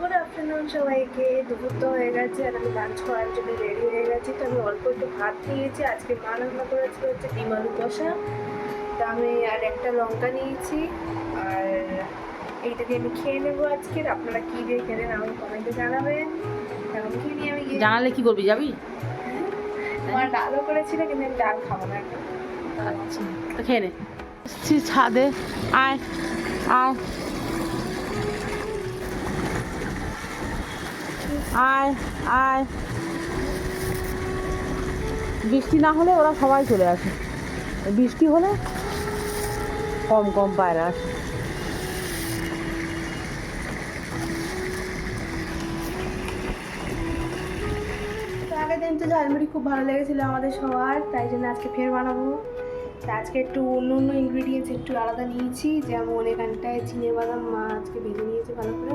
Good afternoon সবাইকে। দুপুর তো হয়ে গেছে আর আমি লাঞ্চ করার জন্য রেডি হয়ে গেছি। তো আমি অল্প একটু ভাত নিয়েছি। আজকে মা রান্না করেছিল হচ্ছে ডিম আলু কষা। তো আমি আর একটা লঙ্কা নিয়েছি। আর এইটা দিয়ে আমি খেয়ে নেব আজকের আপনারা কী দিয়ে খেলেন আমাকে কমেন্টে জানাবেন। এখন কি নিয়ে আমি জানালে কী করবি যাবি? আমার ডালও করেছিল কিন্তু আমি ডাল খাব না। আচ্ছা তো খেয়ে নে। ছাদে। আয় আয়। আয় আয়। বৃষ্টি না হলে ওরা সবাই চলে আসে। বৃষ্টি হলে কম কম পায়রা আসে। আগের দিন তো ঝালমুড়ি খুব ভালো লেগেছিলো আমাদের সবার, তাই জন্য আজকে ফের বানাবো। তা আজকে একটু অন্য অন্য ইনগ্রিডিয়েন্টস একটু আলাদা নিয়েছি। যেমন এখানটায় চিনে বাদাম মা আজকে ভেজে নিয়েছে ভালো করে।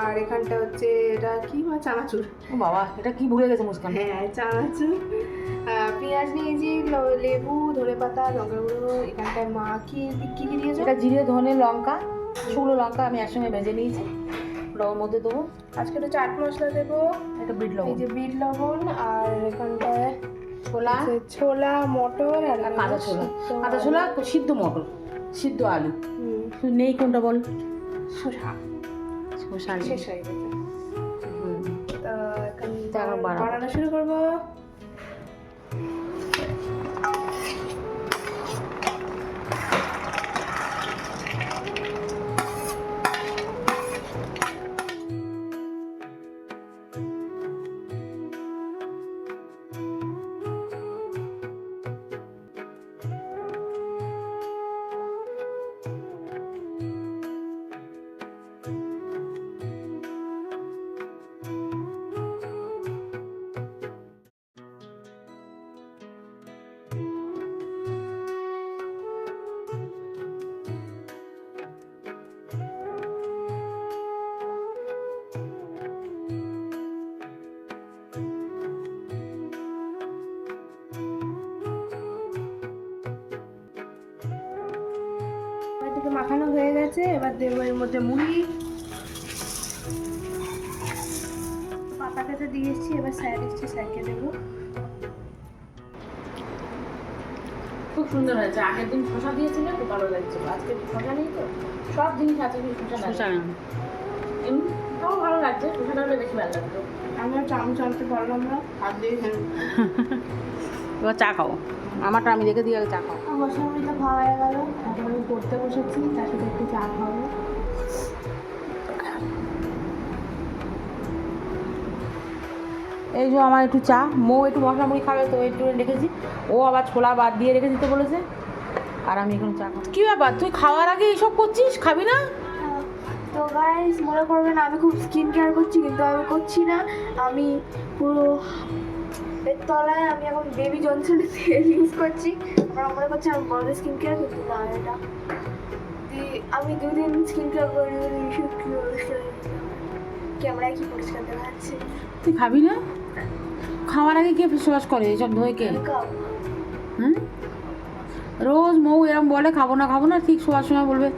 আর এখানটা হচ্ছে এটা কি মা? চানাচুর। বাবা এটা কি ভুলে গেছে মুস্কান? হ্যাঁ চানাচুর। পেঁয়াজ নিয়েছি লেবু ধনে পাতা লঙ্কা গুঁড়ো এখানটায় মা কি কি কি দিয়েছে? এটা জিরে ধনে লঙ্কা শুকনো লঙ্কা আমি একসঙ্গে ভেজে নিয়েছি। ওটা ওর মধ্যে দেবো। আজকে একটু চাট মশলা দেবো। একটা বিট লবণ। এই যে বিট লবণ আর এখানটায় ছোলা। ছোলা মটর আর কাঁচা ছোলা। কাঁচা ছোলা সিদ্ধ মটর সিদ্ধ আলু। নেই কোনটা বল? শসা। শসা শেষ হয়ে গেছে। বানানো শুরু করব। এদিকে মাখানো হয়ে গেছে এবার দেবো এর মধ্যে মুড়ি। পাতা কেটে দিয়ে এসেছি এবার স্যার এসছি স্যারকে দেবো। খুব সুন্দর হয়েছে। আগের দিন শশা দিয়েছিলে খুব ভালো লাগছিল আজকে শশা নেই তো? সব জিনিস আছে কিন্তু শশা এমনিটাও ভালো লাগছে। শশাটা হলে বেশি ভালো লাগতো। আমরা চামচ আনতে পারলাম না। হাত দিয়ে এবার চা খাও আমারটা আমি রেখে দিয়ে চা খাও আমার সামনে তো খাওয়া হয়ে গেল। এখন আমি পড়তে বসেছি তার সাথে একটু চা খাব। এই যে আমার একটু চা মৌ একটু মশলা মুড়ি খাবে তো একটু রেখেছি। ও আবার ছোলা বাদ দিয়ে রেখে দিতে বলেছে। আর আমি এখন চা খাব। কী ব্যাপার? তুই খাওয়ার আগে এইসব করছিস? খাবি না? তো গাইস মনে করবেন আমি খুব স্কিন কেয়ার করছি কিন্তু আমি করছি না। আমি পুরো এর তলায় আমি এখন বেবি জনসনের তেল ইউজ করছি। আমার মনে করছে আমি বড়দের স্কিন কেয়ার করতে না এটা। আমি দুদিন স্কিন কেয়ার করি। ক্যামেরায় কি পরিষ্কার দেখা যাচ্ছে? তুই খাবি না? খাওয়ার আগে কে ফেস ওয়াশ করে? এসব ধোয় কে। হুম? রোজ মৌ এরম বলে খাব না খাব না ঠিক শোয়ার সময় বলবে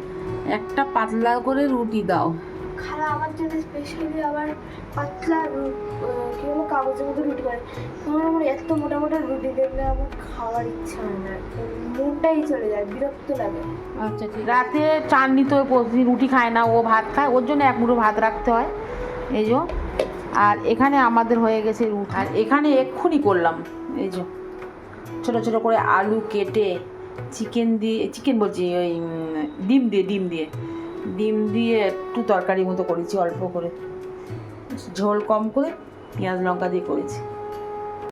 একটা পাতলা করে রুটি দাও। খালা আমার জন্য স্পেশালি আবার পাতলা রু- আহ, কি বলো কাগজের মধ্যে রুটি করে তোমার আমার এত মোটা মোটা রুটি দেখলে আমার খাওয়ার ইচ্ছা হয় না। মনটাই চলে যায়, বিরক্ত লাগে। আচ্ছা ঠিক। রাতে চাননি তো প্রতিদিন রুটি খায় না, ও ভাত খায়। ওর জন্য এক মুঠো ভাত রাখতে হয়। এই যে। আর এখানে আমাদের হয়ে গেছে রুটি আর এখানে এক্ষুনি করলাম। এই যে। ছোটো ছোটো করে আলু কেটে চিকেন দিয়ে, চিকেন বলছি, ওই ডিম দিয়ে ডিম দিয়ে। ডিম দিয়ে একটু তরকারি মতো করেছি, অল্প করে। ঝোল কম করে পেঁয়াজ লঙ্কা দিয়ে করেছি